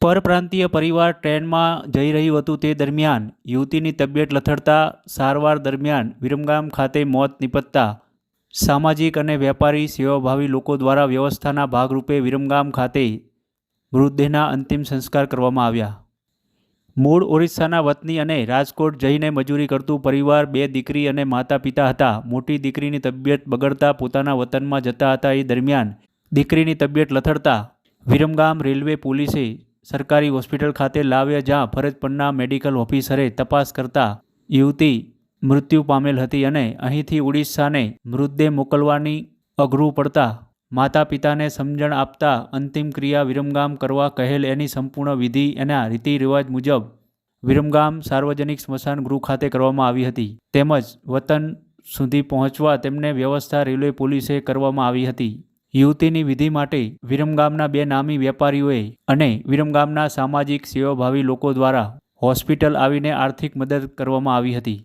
પરપ્રાંતીય પરિવાર ટ્રેનમાં જઈ રહ્યું હતું તે દરમિયાન યુવતીની તબિયત લથડતા સારવાર દરમિયાન વિરમગામ ખાતે મોત નિપજતા સામાજિક અને વેપારી સેવાભાવી લોકો દ્વારા વ્યવસ્થાના ભાગરૂપે વિરમગામ ખાતે મૃતદેહના અંતિમ સંસ્કાર કરવામાં આવ્યા. મૂળ ઓરિસ્સાના વતની અને રાજકોટ જઈને મજૂરી કરતું પરિવાર, બે દીકરી અને માતા પિતા હતા. મોટી દીકરીની તબિયત બગડતા પોતાના વતનમાં જતા હતા. એ દરમિયાન દીકરીની તબિયત લથડતા વિરમગામ રેલવે પોલીસે સરકારી હોસ્પિટલ ખાતે લાવ્યા જ્યાં ફરજ મેડિકલ ઓફિસરે તપાસ કરતા યુવતી મૃત્યુ પામેલ હતી અને અહીંથી ઓડિશાને મૃતદેહ મોકલવાની અઘરું પડતા માતા પિતાને સમજણ આપતા અંતિમ ક્રિયા વિરમગામ કરવા કહેલ એની સંપૂર્ણ વિધિ એના રીતિ રિવાજ મુજબ વિરમગામ સાર્વજનિક સ્મશાન ગૃહ ખાતે કરવામાં આવી હતી. તેમજ વતન સુધી પહોંચવા તેમને વ્યવસ્થા રેલવે પોલીસે કરવામાં આવી હતી. યુવતીની વિધિ માટે વિરમગામના બે નામી વેપારીઓએ અને વિરમગામના સામાજિક સેવાભાવી લોકો દ્વારા હોસ્પિટલ આવીને આર્થિક મદદ કરવામાં આવી હતી.